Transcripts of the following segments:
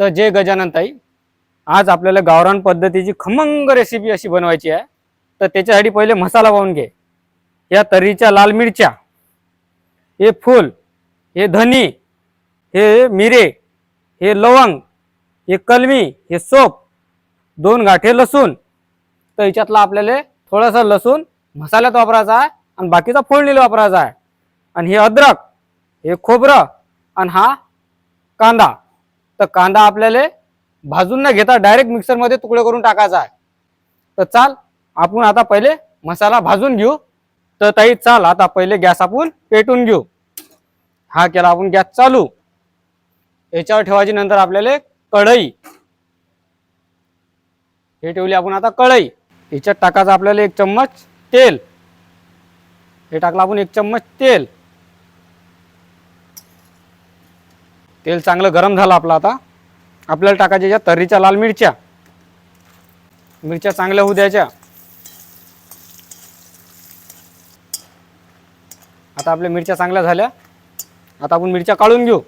तर जय गजानन ताई. आज आपल्याला गावरान पद्धतीची खमंग रेसिपी अशी बनवायची आहे. तर त्याच्यासाठी पहिले मसाला पाहून घे. या तर्रीच्या लाल मिरच्या हे फूल हे धनी हे मिरे हे लवंग हे कलमी हे सोप दोन गाठे लसूण. तर याच्यातला आपल्याला थोडासा लसूण मसाल्यात वापरायचा आहे आणि बाकीचा फोडणीला वापरायचा आहे. आणि हे अद्रक हे खोबरं आणि हा कांदा. तर कांदा आपल्याला भाजून न घेता डायरेक्ट मिक्सरमध्ये तुकडे करून टाकायचा आहे. तर चाल आपण आता पहिले मसाला भाजून घेऊ. तर ताई चाल आता पहिले गॅस आपण पेटून घेऊ. हा केला आपण गॅस चालू. याच्यावर ठेवायची नंतर आपल्याला कढई. हे ठेवली आपण आता कढई. याच्यात टाकायचं आपल्याला एक चम्मच तेल. हे टाकलं आपण एक चम्मच तेल. तेल चांगलं गरम झालं आपलं आता. आपल्याला टाकायच्या ज्या तर्रीच्या लाल मिरच्या. मिरच्या चांगल्या होऊ द्यायच्या. आता आपल्या मिरच्या चांगल्या झाल्या. आता आपण मिरच्या काढून घेऊ.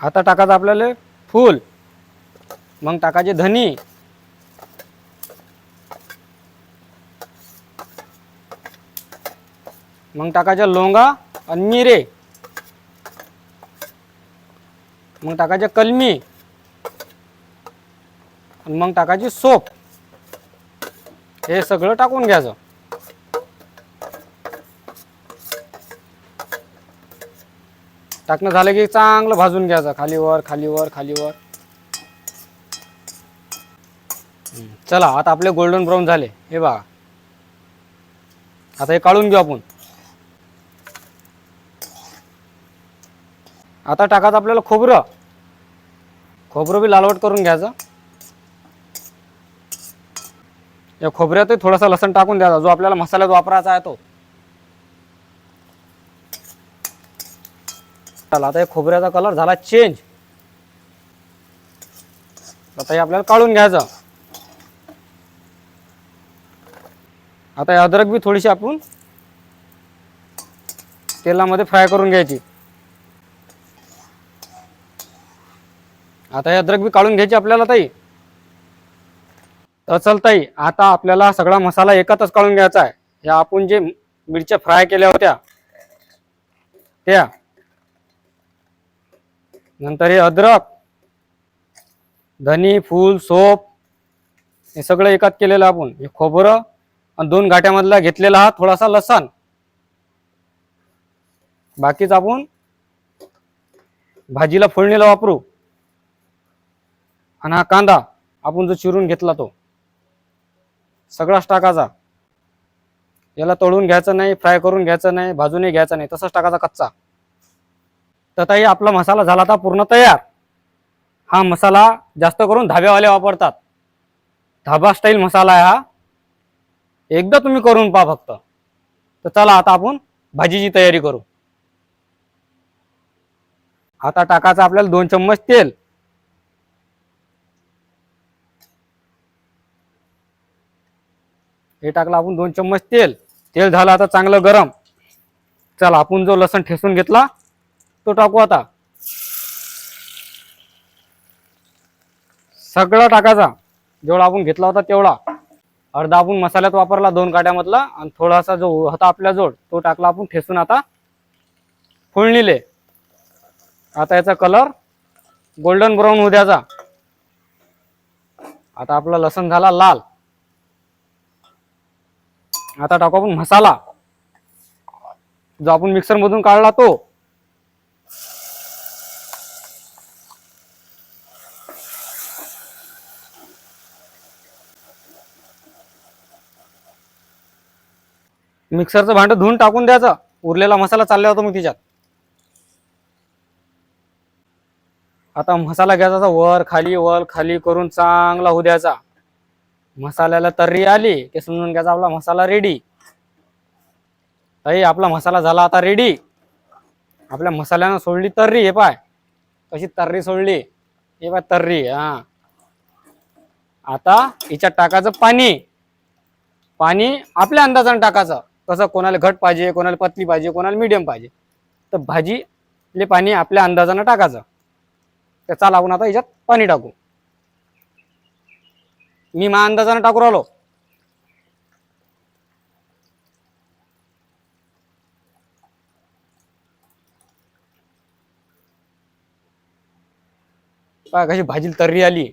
आता टाकायचं आपल्याला फूल. मग टाकायचे धनी. मग टाकायच्या लोंगा आणि मिरे. मग टाकायच्या कलमी. आणि मग टाकायची सोप. हे सगळं टाकून घ्यायचं. टाकणं झालं की चांगलं भाजून घ्यायचं. खालीवर खालीवर खालीवर. चला आता आपले गोल्डन ब्राऊन झाले. हे बघा. आता हे काढून घेऊ आपण. आता टाकायचं आपल्याला खोबरं. खोबरं बी लालवट करून घ्यायचं. या खोबऱ्यातही थोडासा लसण टाकून द्यायचा जो आपल्याला मसाल्यात वापरायचा आहे तो. चला आता हे खोबऱ्याचा कलर झाला चेंज आता हे आपल्याला काढून घ्यायचं. आता हे अद्रक बी थोडीशी आपण तेलामध्ये फ्राय करून घ्यायची. आता हे अद्रक बी काढून घ्यायची आपल्याला ताई. तर चल ताई आता आपल्याला सगळा मसाला एकत्रच काढून घ्यायचा आहे. ह्या आपण जे मिरच्या फ्राय केल्या होत्या त्या. नंतर हे अद्रक धनी फूल सोप हे सगळं एकात केलेलं आपण. हे खोबरं आणि दोन गाठ्यामधला घेतलेला हा थोडासा लसण. बाकीच आपण भाजीला फोडणीला वापरू. आणि हा कांदा आपण जो चिरून घेतला तो सगळाच टाकायचा. याला तळून घ्यायचं नाही फ्राय करून घ्यायचं नाही भाजूनही घ्यायचं नाही तसंच टाकायचा कच्चा. तताही आपला मसाला झाला आता पूर्ण तयार. हा मसाला जास्त करून धाब्यावाले वापरतात. धाबा स्टाईल मसाला आहे हा. एकदा तुम्ही करून पहा फक्त. तर चला आता आपण भाजीची तयारी करू. आता टाकायचं आपल्याला दोन चम्मच तेल. हे टाकलं आपण दोन चम्मच तेल. तेल झालं आता चांगलं गरम. चला आपण जो लसण ठेसून घेतला तो टाकू आता. सगळं टाकायचा. जेवढा आपण घेतला होता तेवढा. अर्धा आपण मसाल्यात वापरला दोन काट्यामधला आणि थोडासा जो होता आपल्या जोड तो टाकला आपण ठेसून आता. फोडणीले. आता याचा कलर गोल्डन ब्राऊन होऊ द्याचा आता आपला लसण झाला लाल. आता टाकू आपण मसाला. जो आपण मिक्सर मधून काढला तो. मिक्सरचं भांड धुवून टाकून द्यायचं. उरलेला मसाला चालला होता मग तिच्यात. आता मसाला घ्यायचा वर खाली वर खाली करून चांगला होऊ द्यायचा. मसाल्याला तर्री आली की समजून घ्यायचा आपला मसाला रेडी ताई आपला मसाला झाला आता रेडी आपल्या मसाल्यानं सोडली तर्री हे पाय. कशी तर्री सोडली? हे पाय तर्री हा. आता हिच्यात टाकायचं पाणी. पाणी आपल्या अंदाजानं टाकायचं. कसं कोणाला घट पाहिजे कोणाला पतली पाहिजे कोणाला मीडियम पाहिजे. तर भाजीले पाणी आपल्या अंदाजानं टाकायचं. तर चाल आपण आता हिच्यात पाणी टाकू. मी मा अंदाजानं टाकू राहिलो. पहा कशी भाजी तर्री आली.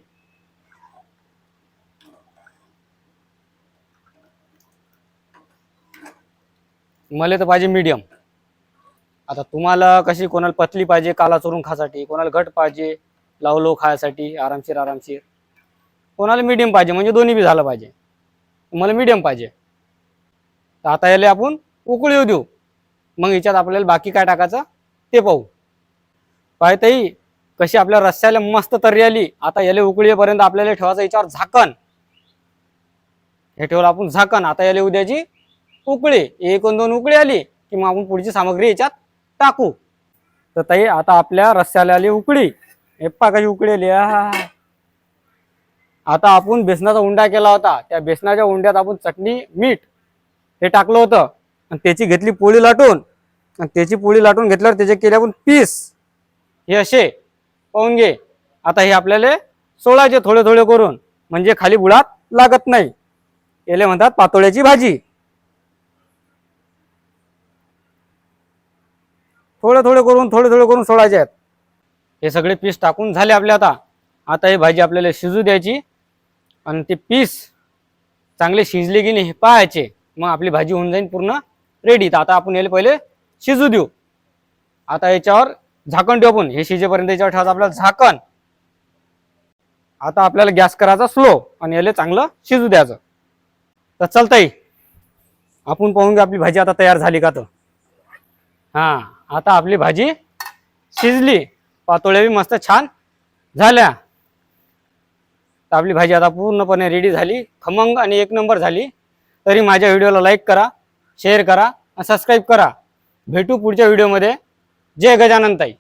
मला तर पाहिजे मीडियम आता तुम्हाला कशी कोणाला पतली पाहिजे काला चोरून खासाठी कोणाला घट पाहिजे लावलो खायसाठी आरामशीर आरामशीर. कोणाला मीडियम पाहिजे? म्हणजे दोन्ही बी झालं पाहिजे. मला मीडियम पाहिजे. तर आता याला आपण उकळी येऊ देऊ. मग याच्यात आपल्याला बाकी काय टाकायचं? ते पाहू. पाहताही कशी आपल्या रस्स्याला मस्त तरी आली. आता याला उकळीपर्यंत आपल्याला ठेवायचं याच्यावर झाकण. हे ठेवलं आपण झाकण. आता याला उद्याची उकळी. एक दोन उकळी आली की मग आपण पुढची सामग्री याच्यात टाकू. तर ताई आता आपल्या रस्स्याला आली उकळी. हे पहा कशी उकळी आली. आता आपण बेसनाचा उंडा केला होता त्या बेसनाच्या उंड्यात आपण चटणी मीठ हे टाकलं होतं. आणि त्याची घेतली पोळी लाटून आणि त्याची पोळी लाटून घेतल्यावर त्याचे केले आपण पीस. हे असे पाहून घे. आता हे आपल्याला सोळायचे थोडे थोडे करून म्हणजे खाली बुडात लागत नाही. याले म्हणतात पातोळ्याची भाजी. थोडे थोडे करून थोडे थोडे करून सोडायचे आहेत. हे सगळे पीस टाकून झाले आपले आता. आता ही भाजी आपल्याला शिजू द्यायची. आणि ते पीस चांगले शिजले की नाही हे पाहायचे. मग आपली भाजी होऊन जाईल पूर्ण रेडी तर आता आपण याला पहिले शिजू देऊ. आता याच्यावर झाकण ठेवू आपण. हे शिजेपर्यंत याच्यावर ठेवायचं आपल्याला झाकण. आता आपल्याला गॅस करायचा स्लो आणि याला चांगलं शिजू द्यायचं. तर चालतंय आपण पाहून घ्या आपली भाजी आता तयार झाली का तर. हा आता आपली भाजी शिजली. पातोळ्या बी मस्त छान झाल्या. तर आपली भाजी आता पूर्णपणे रेडी झाली खमंग आणि एक नंबर झाली. तरी माझ्या व्हिडिओला लाईक करा शेअर करा आणि सबस्क्राईब करा. भेटू पुढच्या व्हिडिओमध्ये जय गजानन ताई.